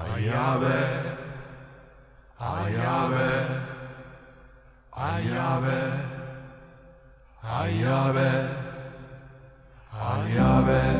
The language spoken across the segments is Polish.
Ayabe, ayabe, ayabe, ayabe, ayabe.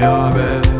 jag behöver